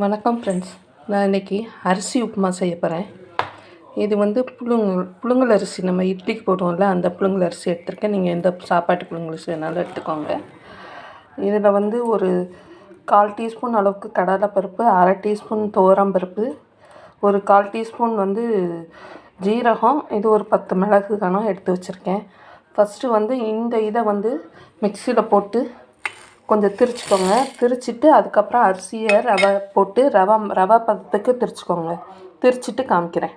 வணக்கம் ஃப்ரெண்ட்ஸ் நான் இன்றைக்கி அரிசி உப்புமா செய்ய போகிறேன் இது வந்து புழுங்க புழுங்கல் அரிசி. நம்ம இட்லிக்கு போடுவோம்ல அந்த புழுங்கல் அரிசி எடுத்திருக்கேன். நீங்கள் எந்த சாப்பாட்டு புழுங்கல் அரிசி வேணாலும் எடுத்துக்கோங்க. இதில் வந்து ஒரு கால் டீஸ்பூன் அளவுக்கு கடலைப்பருப்பு அரை டீஸ்பூன் துவரம்பருப்பு ஒரு கால் டீஸ்பூன் வந்து ஜீரகம் இது ஒரு பத்து மிளகு கணம் எடுத்து வச்சுருக்கேன். ஃபஸ்ட்டு வந்து இந்த இதை வந்து மிக்சியில் போட்டு கொஞ்சம் திரிச்சுக்கோங்க. திரிச்சிட்டு அதுக்கப்புறம் அரிசியை ரவை போட்டு ரவை ரவை பதத்துக்கு திரிச்சுக்கோங்க. திரிச்சிட்டு காமிக்கிறேன்.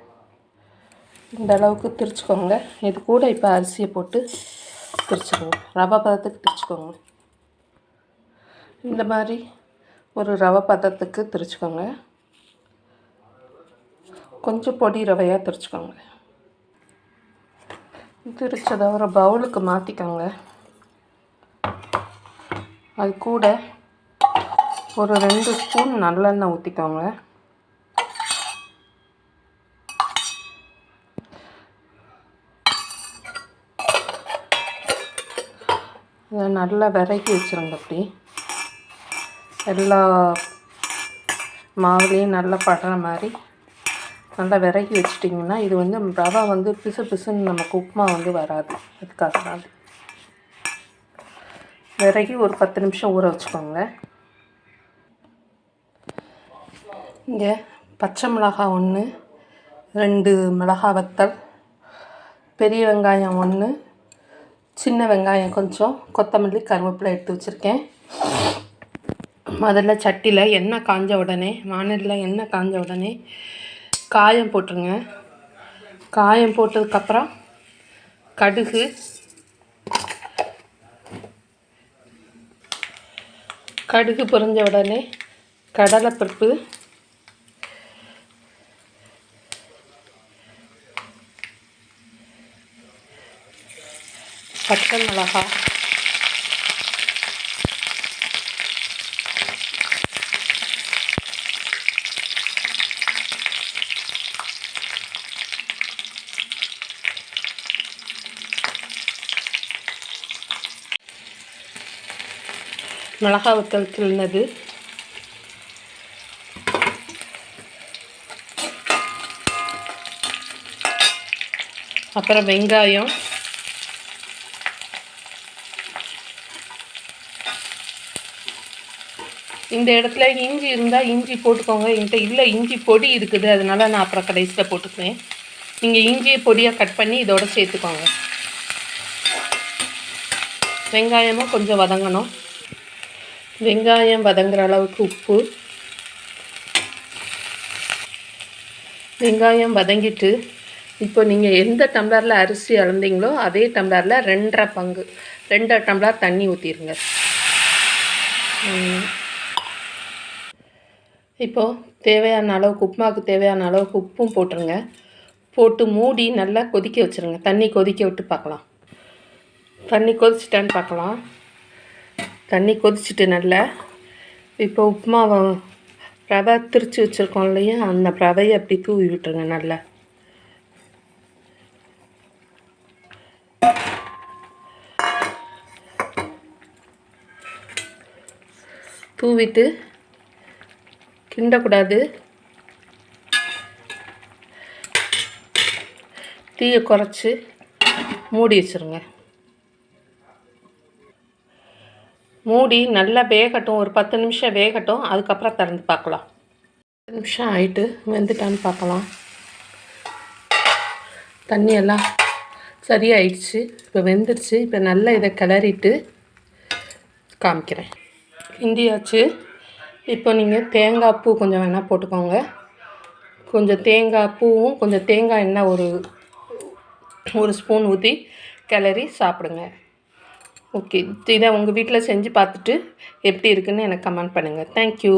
இந்த அளவுக்கு திரிச்சுக்கோங்க. இது கூட இப்போ அரிசியை போட்டு திரிச்சுக்கோங்க. ரவை பதத்துக்கு திரிச்சுக்கோங்க. இந்த மாதிரி ஒரு ரவை பதத்துக்கு திரிச்சுக்கோங்க. கொஞ்சம் பொடி ரவையாக திரிச்சுக்கோங்க. திரிச்சதை ஒரு பவுலுக்கு மாற்றிக்கோங்க அது கூட ஒரு ரெண்டு ஸ்பூன் நல்லெண்ணெய் ஊற்றிக்கோங்க இதை நல்லா விறக்கி வச்சுருங்க அப்படி. எல்லா மாவுலேயும் நல்லா படுற மாதிரி நல்லா விறக்கி வச்சிட்டிங்கன்னா இது வந்து ரவை வந்து பிசு பிசுன்னு நமக்கு உப்புமா வந்து வராது. அதுக்காக தான். விறகி ஒரு பத்து நிமிஷம் ஊற வச்சுக்கோங்க. இங்கே பச்சை மிளகாய் ஒன்று ரெண்டு மிளகா வத்தல் பெரிய வெங்காயம் ஒன்று சின்ன வெங்காயம் கொஞ்சம் கொத்தமல்லி கருவேப்பிலை எடுத்து வச்சுருக்கேன். முதல்ல சட்டியில் எண்ணெய் காஞ்ச உடனே வானலில் எண்ணெய் காஞ்ச உடனே காயம் போட்டுருங்க. காயம் போட்டதுக்கப்புறம் கடுகு கடுகு பொரிஞ்ச உடனே கடலைப்பருப்பு. பச்சை மிளகாய். மிளகா வத்தல் கிள்னது. அப்புறம் வெங்காயம். இந்த இடத்துல இஞ்சி இருந்தால் இஞ்சி போட்டுக்கோங்க. என்கிட்ட இல்லை இஞ்சி பொடி இருக்குது. அதனால் நான் அப்புறம் கடைசியில் போட்டுக்குவேன் நீங்கள் இஞ்சியை பொடியாக கட் பண்ணி இதோட சேர்த்துக்கோங்க. வெங்காயமும் கொஞ்சம் வதங்கணும். வெங்காயம் வதங்குற அளவுக்கு உப்பு. வெங்காயம் வதங்கிட்டு இப்போ நீங்கள் எந்த டம்ளரில் அரிசி அளந்தீங்களோ அதே டம்ளரில் ரெண்டரை பங்கு ரெண்டரை டம்ளர் தண்ணி ஊற்றிடுங்க இப்போது தேவையான அளவுக்கு உப்புமாவுக்கு தேவையான அளவுக்கு உப்பும் போட்டுருங்க. போட்டு மூடி நல்லா கொதிக்க வச்சுருங்க. தண்ணி கொதிக்க விட்டு பார்க்கலாம். தண்ணி கொதிச்சிட்டான்னு பார்க்கலாம். தண்ணி கொதிச்சுட்டு நல்லா இப்போ உப்புமாவை ரவை திரிச்சு வச்சுருக்கோம் இல்லையா? அந்த ரவையை அப்படி தூவி விட்டுருங்க நல்லா. தூவிட்டு கிண்டக்கூடாது. தீயை குறைச்சி மூடி வச்சுருங்க. மூடி நல்லா வேகட்டும். ஒரு பத்து நிமிஷம் வேகட்டும். அதுக்கப்புறம் திறந்து பார்க்கலாம். பத்து நிமிஷம் ஆகிட்டு வெந்துட்டான்னு பார்க்கலாம். தண்ணியெல்லாம் சரியாயிடுச்சு. இப்போ வெந்துருச்சு. இப்போ நல்லா இதை கிளறிட்டு காமிக்கிறேன். இந்தியாச்சு இப்போ நீங்கள் தேங்காய் பூ கொஞ்சம் வேணால் போட்டுக்கோங்க. கொஞ்சம் தேங்காய் பூவும் கொஞ்சம் தேங்காய் எண்ணெய் ஒரு ஒரு ஸ்பூன் ஊற்றி கிளறி சாப்பிடுங்க. ஓகே இதை உங்கள் வீட்டில் செஞ்சு பார்த்துட்டு எப்படி இருக்குதுன்னு எனக்கு கமெண்ட் பண்ணுங்கள் தேங்க்யூ